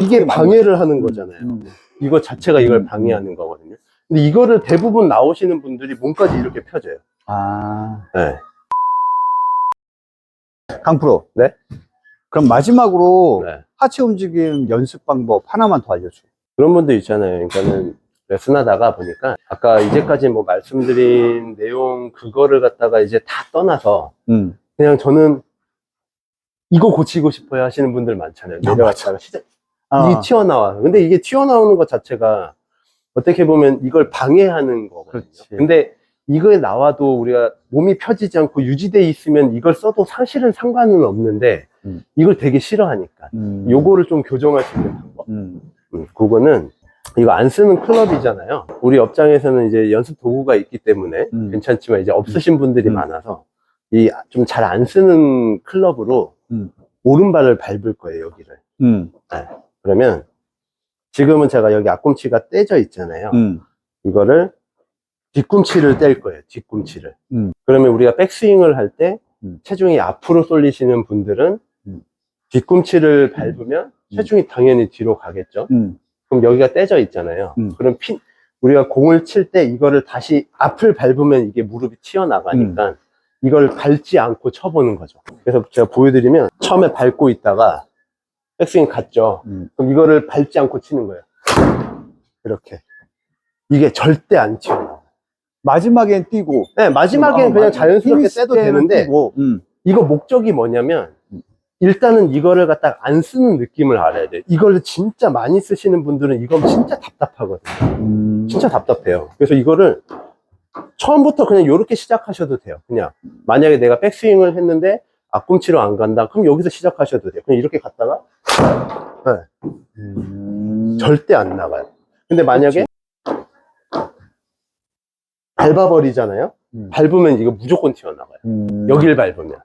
이게 방해를 하는 거잖아요. 음. 이거 자체가 이걸 음. 방해하는 거거든요. 근데 이거를 대부분 나오시는 분들이 몸까지 이렇게 펴져요. 아, 네. 강프로. 네? 그럼 마지막으로 네. 하체 움직임 연습 방법 하나만 더 알려줘. 그런 분들 있잖아요. 그러니까는 레슨하다가 보니까 아까 이제까지 뭐 말씀드린 내용 그거를 갖다가 이제 다 떠나서 음. 그냥 저는 이거 고치고 싶어요 하시는 분들 많잖아요. 아, 내려갔다가 시작 아, 이 튀어나와. 근데 이게 튀어나오는 것 자체가 어떻게 보면 이걸 방해하는 거거든요. 그렇지. 근데 이거에 나와도 우리가 몸이 펴지지 않고 유지돼 있으면 이걸 써도 사실은 상관은 없는데 음. 이걸 되게 싫어하니까 음. 요거를 좀 교정할 수 있는 방법. 음. 음, 그거는 이거 안 쓰는 클럽이잖아요. 우리 업장에서는 이제 연습 도구가 있기 때문에 음. 괜찮지만 이제 없으신 분들이 음. 많아서 이 좀 잘 안 쓰는 클럽으로 음. 오른발을 밟을 거예요, 여기를. 음. 그러면 지금은 제가 여기 앞꿈치가 떼져 있잖아요. 음. 이거를 뒤꿈치를 뗄 거예요. 뒤꿈치를. 음. 그러면 우리가 백스윙을 할때 음. 체중이 앞으로 쏠리시는 분들은 음. 뒤꿈치를 밟으면 체중이 당연히 뒤로 가겠죠. 음. 그럼 여기가 떼져 있잖아요. 음. 그럼 핀 우리가 공을 칠 때 이거를 다시 앞을 밟으면 이게 무릎이 튀어나가니까 음. 이걸 밟지 않고 쳐보는 거죠. 그래서 제가 보여드리면 처음에 밟고 있다가 백스윙 갔죠. 음. 그럼 이거를 밟지 않고 치는 거예요. 이렇게. 이게 절대 안 튀어나와요. 마지막엔 뛰고. 네, 마지막엔 아, 그냥 맞아. 자연스럽게 떼도 되는데 뛰고. 음. 이거 목적이 뭐냐면 음. 일단은 이거를 갖다가 안 쓰는 느낌을 알아야 돼요. 이거를 진짜 많이 쓰시는 분들은 이건 진짜 답답하거든요. 음. 진짜 답답해요. 그래서 이거를 처음부터 그냥 이렇게 시작하셔도 돼요. 그냥 만약에 내가 백스윙을 했는데 앞꿈치로 안 간다. 그럼 여기서 시작하셔도 돼요. 그냥 이렇게 갔다가 음. 절대 안 나가요. 근데 만약에 밟아버리잖아요. 음. 밟으면 이거 무조건 튀어나가요. 음. 여기를 밟으면.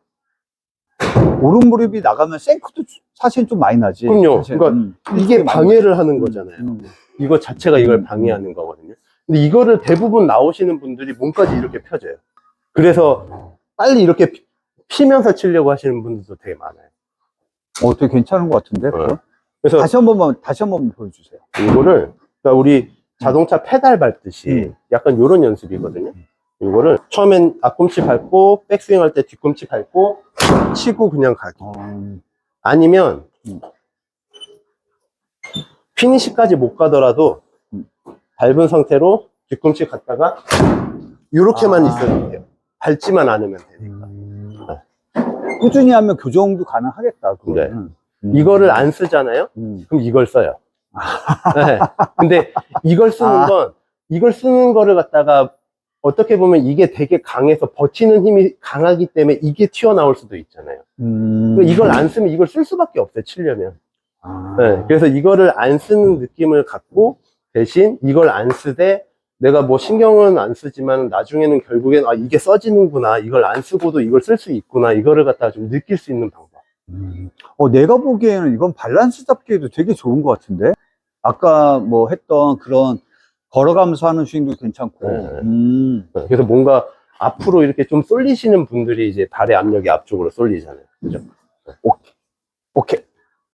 오른 무릎이 나가면 생크도 사실 좀 많이 나지. 그럼요. 사실. 그러니까 음. 이게 방해를 하는 나지. 거잖아요. 음. 이거 자체가 이걸 음. 방해하는 거거든요. 근데 이거를 대부분 나오시는 분들이 몸까지 이렇게 펴져요. 그래서 빨리 이렇게 피- 피면서 치려고 하시는 분들도 되게 많아요. 어, 되게 괜찮은 것 같은데. 그거? 그래서 다시 한 번만, 다시 한 번만 보여주세요. 이거를 그러니까 우리 자동차 페달 밟듯이 음. 약간 이런 연습이거든요. 이거를 처음엔 앞꿈치 밟고 백스윙 할 때 뒤꿈치 밟고 치고 그냥 가기. 어, 아니면 음. 피니시까지 못 가더라도 음. 밟은 상태로 뒤꿈치 갔다가 이렇게만 아. 있어도 돼요. 밟지만 않으면 되니까. 음. 꾸준히 하면 교정도 가능하겠다. 그거는. 음. 이거를 안 쓰잖아요? 음. 그럼 이걸 써요. 네. 근데 이걸 쓰는 아. 건 이걸 쓰는 거를 갖다가 어떻게 보면 이게 되게 강해서 버티는 힘이 강하기 때문에 이게 튀어나올 수도 있잖아요. 음. 그러니까 이걸 안 쓰면 이걸 쓸 수밖에 없어요, 치려면. 아. 네, 그래서 이거를 안 쓰는 느낌을 갖고 대신 이걸 안 쓰되 내가 뭐 신경은 안 쓰지만 나중에는 결국엔 아 이게 써지는구나 이걸 안 쓰고도 이걸 쓸 수 있구나 이거를 갖다가 좀 느낄 수 있는 방법 음. 어, 내가 보기에는 이건 밸런스 잡기에도 되게 좋은 것 같은데? 아까 뭐 했던 그런 걸어가면서 하는 스윙도 괜찮고. 네. 음. 네, 그래서 뭔가 앞으로 이렇게 좀 쏠리시는 분들이 이제 발의 압력이 앞쪽으로 쏠리잖아요 그죠 오케이.